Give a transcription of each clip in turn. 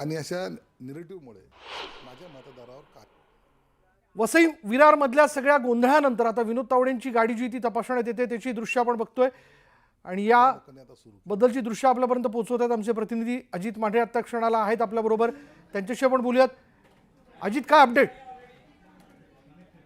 आणि अशा निरेटिव्हमुळे माझ्या मतदारावर काय वसई विरारमधल्या सगळ्या गोंधळानंतर आता विनोद तावडेंची गाडी जी ती तपासण्यात येते त्याची दृश्य आपण बघतोय. आणि या बद्दलची दृश्य आपल्यापर्यंत पोहोचवत आहेत आमचे प्रतिनिधी. अजित माढे आत्ता क्षणाला आहेत आपल्याबरोबर. त्यांच्याशी आपण बोलूयात. अजित काय अपडेट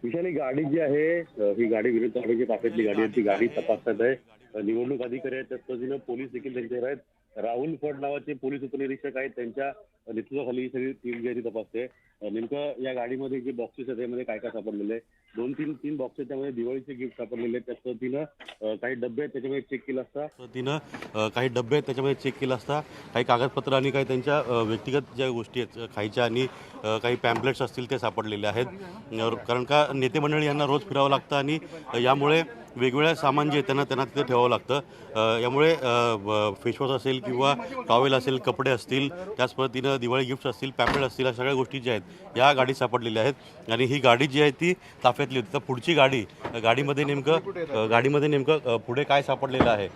विशाल ही गाडी जी आहे ही गाडी विरुद्ध तालुक्याची ताफ्यातली गाडी आहे ती गाडी तपासतात आहे. निवडणूक अधिकारी आहेत त्याच पद्धतीनं पोलीस देखील त्यांच्यावर आहेत. राहुल फड नावाचे पोलीस उपनिरीक्षक आहेत त्यांच्या नेतृत्वाखाली ही सगळी टीम जी आहे ती तपासते. नेमकं या गाडीमध्ये जे बॉक्सेस आहेत त्यामध्ये काय काय सापडलेले आहे? दोन तीन तीन बॉक्स आहेत त्यामध्ये दिवाळीचे गिफ्ट सापडलेले आहेत. त्याच पद्धतीनं काही डबे आहेत त्याच्यामध्ये चेक केलं असता. तिनं काही डबे आहेत त्याच्यामध्ये चेक केलं असता. काही कागदपत्र आणि काही त्यांच्या व्यक्तिगत ज्या गोष्टी आहेत खायच्या आणि काही पॅम्पलेट्स असतील ते सापडलेले आहेत. कारण का नेते मंडळी यांना रोज फिरावं लागतं आणि यामुळे वेगवेगळ्या सामान जे त्यांना त्यांना तिथे ठेवावं लागतं. यामुळे फेसवॉश असेल किंवा टॉवेल असेल कपडे असतील त्याच पद्धतीनं दिवाळी गिफ्ट्स असतील पॅम्पलेट असतील या सगळ्या गोष्टी ज्या आहेत या गाडीत सापडलेल्या आहेत. आणि ही गाडी जी आहे ती ताफ्यातली होती. तर पुढची गाडी गाडीमध्ये नेमकं गाडीमध्ये नेमकं पुढे काय सापडलेलं आहे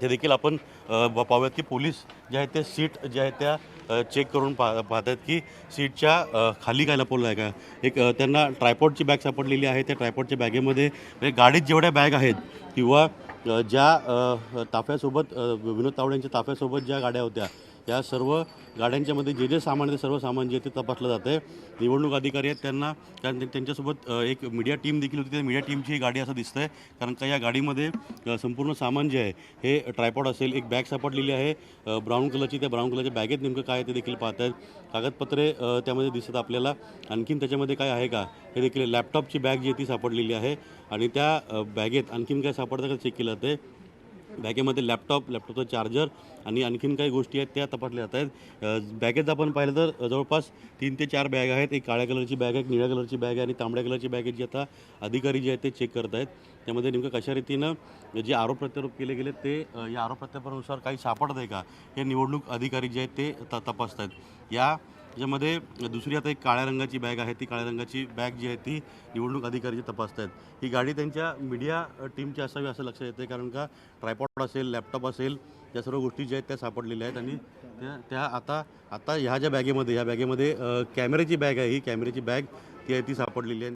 ते देखील आपण पाहूयात की पोलीस जे आहेत ते सीट जे आहेत त्या चेक करून पा पाहतात की सीटच्या खाली काय लपवलं आहे का? एक त्यांना ट्रायपॉडची बॅग सापडलेली आहे. त्या ट्रायपॉडच्या बॅगेमध्ये म्हणजे गाडीत जेवढ्या बॅग आहेत किंवा ज्या ताफ्यासोबत विनोद तावड्यांच्या ताफ्यासोबत ज्या गाड्या होत्या या सर्व गाड्यांच्यामध्ये जे जे सामान आहे ते सर्व सामान जे आहे ते तपासलं जातं आहे. निवडणूक अधिकारी आहेत त्यांना त्या- त्यांच्यासोबत एक मीडिया टीम देखील होती. त्या मीडिया टीमची ही गाडी असं दिसतं आहे कारण का या गाडीमध्ये संपूर्ण सामान जे आहे हे ट्रायपॉड असेल एक बॅग सापडलेली आहे. ब्राऊन कलरची त्या ब्राऊन कलरच्या बॅगेत नेमकं काय ते देखील पाहत आहेत. कागदपत्रे त्यामध्ये दिसत आपल्याला. आणखीन त्याच्यामध्ये काय आहे का? हे देखील लॅपटॉपची बॅग जी आहे ती सापडलेली आहे. आणि त्या बॅगेत आणखीन काय सापडतं का चेक केलं जाते बॅगेमध्ये लॅपटॉप लॅपटॉपचं चार्जर आणि आणखीन काही गोष्टी आहेत त्या तपासल्या जात आहेत. बॅगेत आपण पाहिलं तर जवळपास तीन ते चार बॅग आहेत. एक काळ्या कलरची बॅग आहे एक निळ्या कलरची बॅग आहे आणि तांबड्या कलरची बॅग आहे जी आता अधिकारी जे आहेत ते चेक करत आहेत. त्यामध्ये नेमकं कशा रीतीनं जे आरोप प्रत्यारोप केले गेले ते या आरोप प्रत्यारोपानुसार काही सापडत आहे का? हे निवडणूक अधिकारी जे आहेत ते त तपासत आहेत. या याच्यामध्ये दुसरी आता एक काळ्या रंगाची बॅग आहे. ती काळ्या रंगाची बॅग जी आहे ती निवडणूक अधिकारी जे तपासत आहेत. ही गाडी त्यांच्या मीडिया टीमची असावी असं लक्षात येते कारण का ट्रायपॉड असेल लॅपटॉप असेल या सर्व गोष्टी ज्या आहेत त्या सापडलेल्या आहेत आणि त्या त्या आता आता ह्या ज्या बॅगेमध्ये ह्या बॅगेमध्ये कॅमेऱ्याची बॅग आहे. ही कॅमेऱ्याची बॅग ती आहे ती सापडलेली आहे.